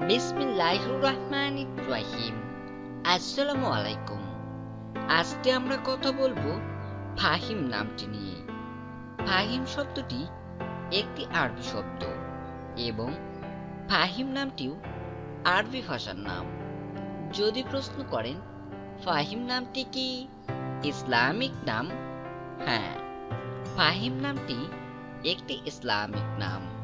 বিসমিল্লাহির আসসালামু আলাইকুম। আজকে আমরা কথা বলব ফাহিম নামটি নিয়ে। ফাহিম শব্দটি একটি আরবি শব্দ এবং ফাহিম নামটিও আরবি ভাষার নাম। যদি প্রশ্ন করেন, ফাহিম নামটি কি? ইসলামিক নাম? হ্যাঁ ফাহিম নামটি একটি ইসলামিক নাম।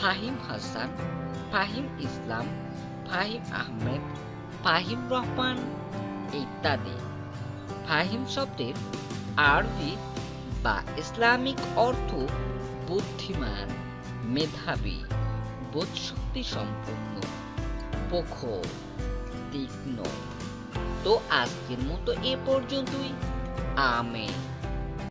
ফাহিম হাসান ফাহিম ইসলাম ফাহিম আহমেদ ফাহিম রহমান ইত্যাদি। ফাহিম শব্দের আরবি বা ইসলামিক অর্থ বুদ্ধিমান, মেধাবী, বোধশক্তি সম্পন্ন, প্রখর, তীক্ষ্ণ। তো আজকের মতো এ পর্যন্তই। আমেন।